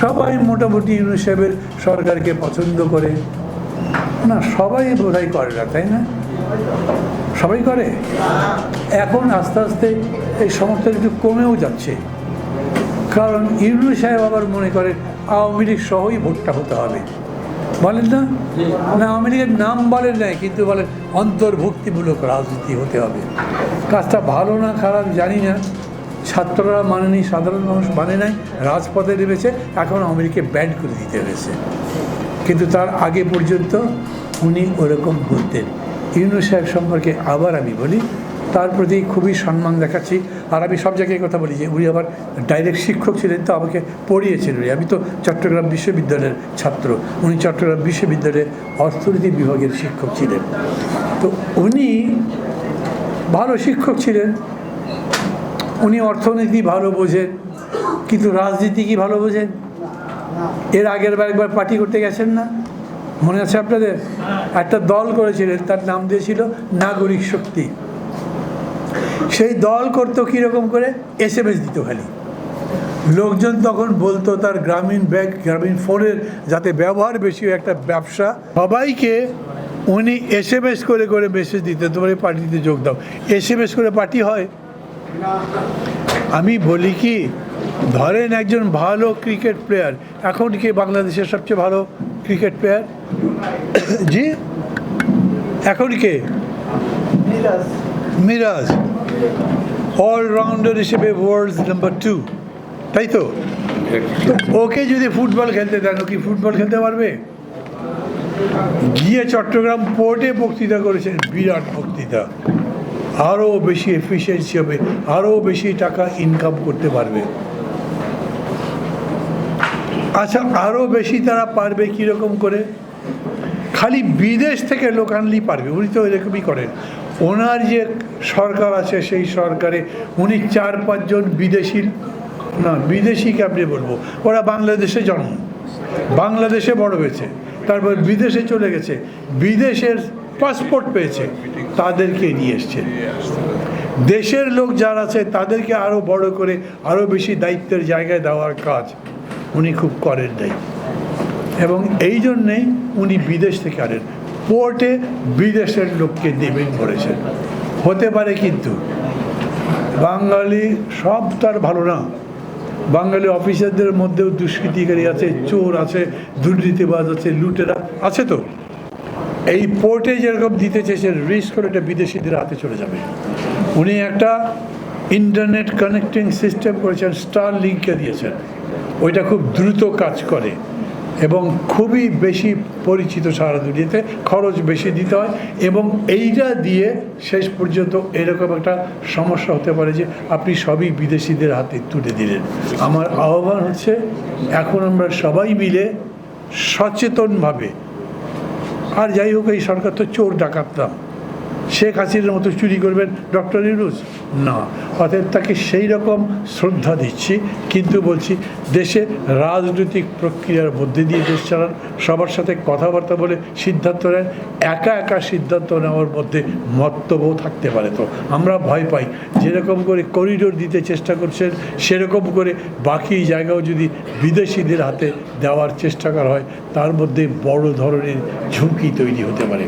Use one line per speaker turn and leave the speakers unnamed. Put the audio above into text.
সবাই মোটামুটি ইউনুস সাহেবের সরকারকে পছন্দ করে। না, সবাই বোধহয় করে না, তাই না? সবাই করে? এখন আস্তে আস্তে এই সমস্যা একটু কমেও যাচ্ছে। কারণ ইউনুস সাহেব আবার মনে করে আওয়ামী লীগ সহই ভোটটা হতে হবে। বলেন না? না, আওয়ামী লীগের নাম বলেন নাই, কিন্তু বলেন, অন্তর্ভুক্তিমূলক রাজনীতি হতে হবে। কাজটা ভালো না খারাপ জানি না। ছাত্ররা মানেনি, সাধারণ মানুষ মানে নাই, রাজপথে নেমেছে, এখন লীগকে ব্যান্ড করে দিতে হয়েছে। কিন্তু তার আগে পর্যন্ত উনি ওরকম বলতেন। ইউনুস সাহেব সম্পর্কে আবার আমি বলি, তার প্রতি খুবই সম্মান দেখাচ্ছি। আর আমি সব জায়গায় কথা বলি যে, উনি আবার ডাইরেক্ট শিক্ষক ছিলেন, তো আমাকে পড়িয়েছেন উনি। আমি তো চট্টগ্রাম বিশ্ববিদ্যালয়ের ছাত্র, উনি চট্টগ্রাম বিশ্ববিদ্যালয়ের অর্থনীতি বিভাগের শিক্ষক ছিলেন। তো উনি ভালো শিক্ষক ছিলেন উনি অর্থনীতি ভালো বোঝেন, কিন্তু রাজনীতি কি ভালো বোঝেন? এর আগের বার একবার পার্টি করতে গেছেন না? মনে আছে আপনাদের? একটা দল করেছিলেন, তার নাম দিয়েছিল নাগরিক শক্তি। সেই দল করতো কীরকম করে? এস এম এস দিত খালি। লোকজন তখন বলতো, তার গ্রামীণ ব্যাংক, গ্রামীণ ফোনের যাতে ব্যবহার বেশি একটা ব্যবসা। সবাইকে উনি এস এম এস করে করে মেসেজ দিতে তোমার এই পার্টিতে যোগ দাও। এস এম এস করে পার্টি হয়। আমি বলি কি, ধরেন একজন ভালো ক্রিকেট প্লেয়ার এখন কি বাংলাদেশের সবচেয়ে ভালো ক্রিকেট প্লেয়ার জি? এখন কে? মিরাজ। অলরাউন্ডার হিসেবে ওয়ার্ল্ড নাম্বার টু তাই তো? ওকে যদি ফুটবল খেলতে দেন, ও কি ফুটবল খেলতে পারবে? গিয়ে চট্টগ্রাম পোর্টে বক্তৃতা করেছেন, বিরাট বক্তৃতা। আরও বেশি এফিসিয়েন্সি হবে আরও বেশি টাকা ইনকাম করতে পারবে। আচ্ছা আরও বেশি তারা পারবে কীরকম করে? খালি বিদেশ থেকে লোক আনলেই পারবে, উনি তো এরকমই করেন। ওনার যে সরকার আছে, সেই সরকারে উনি চার পাঁচজন বিদেশি, না, বিদেশিকে আপনি বলব, ওরা বাংলাদেশে জন্ম, বাংলাদেশে বড় হয়েছে, তারপর বিদেশে চলে গেছে। বিদেশের পাসপোর্ট পেয়েছে, তাদেরকে নিয়ে এসছে। দেশের লোক যারা আছে, তাদেরকে আরও বড় করে আরও বেশি দায়িত্বের জায়গায় দেওয়ার কাজ উনি খুব করেন নাই। এবং এই জন্যেই উনি বিদেশ থেকে আনেন। পোর্টে বিদেশের লোককে দেবেন করেছেন হতে পারে কিন্তু বাঙালি সব তার ভালো না। বাঙালি অফিসারদের মধ্যেও দুষ্কৃতিকারী আছে, চোর আছে, দুর্নীতিবাজ আছে, লুটেরা আছে তো। এই পোর্টে যেরকম দিতে চেয়েছেন রিস্ক করে এটা বিদেশিদের হাতে চলে যাবে। উনি একটা ইন্টারনেট কানেক্টিং সিস্টেম করেছেন স্টার লিঙ্ককে দিয়েছেন। ওইটা খুব দ্রুত কাজ করে এবং খুবই বেশি পরিচিত সারা দুনিয়াতে, খরচ বেশি দিতে হয় এবং এইটা দিয়ে শেষ পর্যন্ত এরকম একটা সমস্যা হতে পারে যে আপনি সবই বিদেশিদের হাতে তুলে দিলেন। আমার আহ্বান হচ্ছে, এখন আমরা সবাই মিলে সচেতনভাবে আর যাই হোক এই সরকার তো চোর ডাকাত না শেখ হাসিনার মতো চুরি করবেন ডক্টর ইউনুস? না। অতএব তাকে সেই রকম শ্রদ্ধা দিচ্ছি, কিন্তু বলছি দেশে রাজনৈতিক প্রক্রিয়ার মধ্যে দিয়ে দেশ চালান, সবার সাথে কথাবার্তা বলে সিদ্ধান্ত নেন, একা একা সিদ্ধান্ত নেওয়ার মধ্যে মন্তব্য থাকতে পারে তো। আমরা ভয় পাই। যেরকম করে করিডোর দিতে চেষ্টা করছেন, সেরকম করে বাকি জায়গাও যদি বিদেশিদের হাতে দেওয়ার চেষ্টা করা হয়, তার মধ্যে বড় ধরনের ঝুঁকি তৈরি হতে পারে।